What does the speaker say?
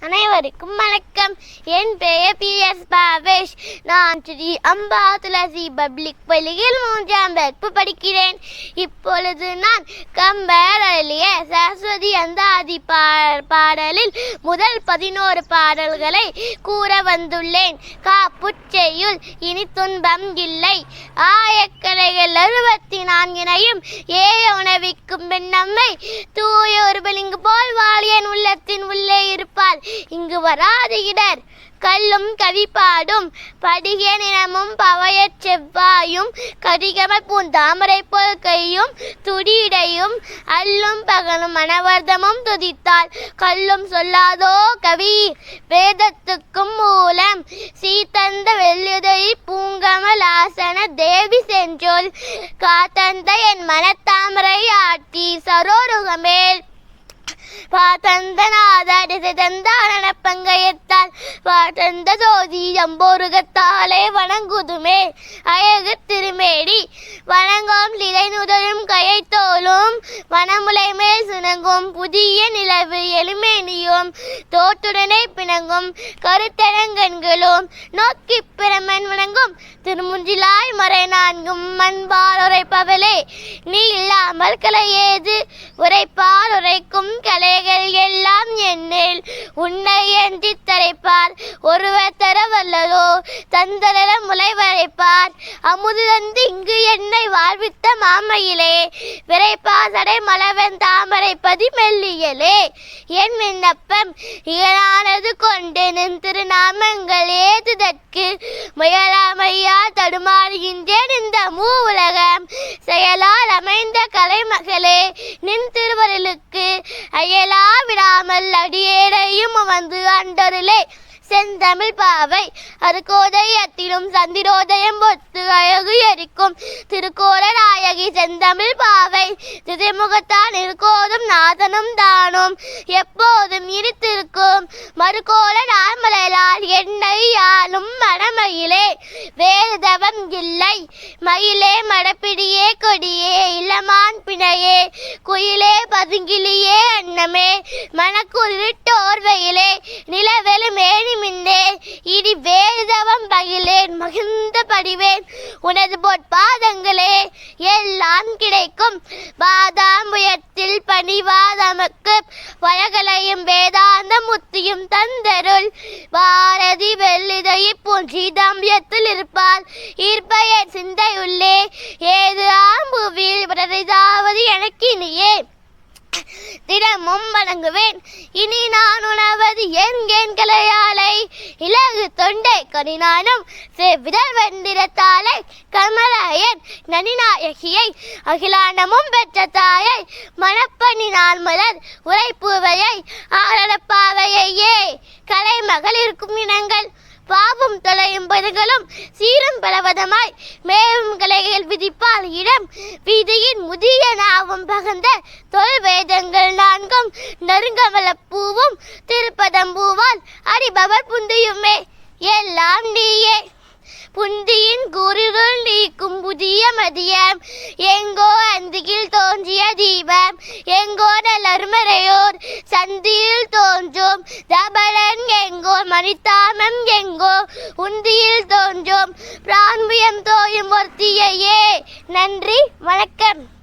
அனைவருக்கும் வணக்கம். என் பெயர் பி எஸ் பாவேஷ். நான் ஸ்ரீ அம்பா துளசி பப்ளிக் பள்ளியில் மூன்றாம் வகுப்பு படிக்கிறேன். இப்பொழுது நான் கம்பர் அருளிய சரஸ்வதி அந்தாதி பா- பாடலில் முதல் பதினோரு பாடல்களை கூற வந்துள்ளேன். காப்புச்செய்யுள் இனி துன்பம் இல்லை. ஆயக்கலைகள் அறுபத்தி நான்கினையும் ஏய உணவிக்கும் பெண்ணம்மை தூய ஒரு போல் வாழியன் உள்ளத்தின் உள்ளே இருப்பார் இங்கு வராது இடர் கல்லும் கவிப்பாடும் படிக நிறமும் பவயச் செவ்வாயும் கடிகம பூந்தாமரை போல் கையும் துடியிடையும் அல்லும் பகலும் மனவர்தமும் துதித்தாள். கல்லும் சொல்லாதோ கவி வேதத்துக்கும் மூலம் சீதந்த வெள்ளுதை பூங்கமலாசன் தேவி செஞ்சொல் காத்தந்த என் மனத்தாமரை ஆட்டி சரோருகமேல் பாத்தந்த நாதாடி சிதந்தான வா தந்த ஜோதி ஜம்போருகத்தாலே வணங்குதுமே அழகு திருமேடி வணங்கும் லிதை நுதலும் கையைத்தோலும் வனமுலை மேல் சுணங்கும் புதிய நிலவு எளிமேனியும் தோற்றுடனே பிணங்கும் கருத்தரங்கண்களும் நோக்கி பிரமன் வணங்கும் திருமுஞ்சிலாய் மறை நான்கும் மண்பால் உரைப்பவளே நீ இல்லாமல் கலையேது உரைப்பால் உரைக்கும் விரைப்பார். அமுதந்து இங்கு என்னை வாழ்வித்த மாமையிலே. விரைப்பாசடை மலவன் தாமரை பதி மெல்லியலே என் விண்ணப்பம் இயலானது கொண்டு நின் திருநாமங்கள் ஏதுதற்கு. முயலாமையா தடுமாறுகின்றேன் இந்த மூ உலகம். செயலால் அமைந்த கலைமகளே நின் திருவருளுக்கு அயலா விடாமல் அடியேடையும் வந்து அண்டருளே செந்தமிழ் பாவை அருகோதயத்திலும் சந்திரோதயம் ஒத்து அழகு எரிக்கும். திருக்கோரநாயகி செந்தமிழ் பாவை திசைமுகத்தான் இருக்கோதும் நாதனும் தானும். எப்போதும் இருத்திருக்கும். மறுகோல நார்மலால் என்னை யாழும் மணமயிலே வேறு தவம் இல்லை. மயிலே மடப்பிடியே கொடியே இளமான் பிணையே குயிலே பதுங்கிலியே மனமே மணக்குருட்டோர்வையிலே நிலவெளு மேனி மின்னேன் இனி வேதவம் பகிலேன் மகிழ்ந்த படிவேன். உனது பொற்பாதங்களே எல்லாம் கிடைக்கும். பாதாம்புயத்தில் பணிவாதமக்கு பழகலையும் வேதாந்த முத்தியும் தந்தருள். பாரதி வெள்ளிதை பூஞ்சிதாம்பியத்தில் இருப்பார். ஈர்ப்பயர் சிந்தையுள்ளே. ஏது ஆம்புவில் பிரதிதாவது எனக்கு இனியே திடமும் வணங்குவேன். இனி நான் உணவது என் கலையாலை. இலகு தொண்டை கனிநானும் செவ்விதழ் வெந்திரத்தாலை கமலாயன் நனிநாயகியை அகிலாண்டமும் பெற்ற தாயை. மணப்பணி நாள் மலர் உரைப்பூவையை ஆரணப்பாவையே கலை மகளிருக்கும் இனங்கள் அவர்களும் சீரும் பலவதமாய் மேலும் கலைகள் விதிப்பால் இடம் வீதியின் முதிய நாவும் பகந்த தொல் வேதங்கள் நான்கும் நறுங்கமல பூவும் திருப்பதம்பூவால் அடிபவர் புந்தியுமே. எல்லாம் நீயே. புந்தியின் குருகள் நீக்கும் புதிய மதியம். எங்கோ அந்தியில் தோன்றிய தீபம் எங்கோ நலர்மறையோர் சந்தியில் தோன்றும். தபலன் எங்கோ மணித்தாமம் எங்கோ உந்தியில் தோன்றும். பிரான்பியம் தோயும் ஒருத்தியையே. நன்றி வணக்கம்.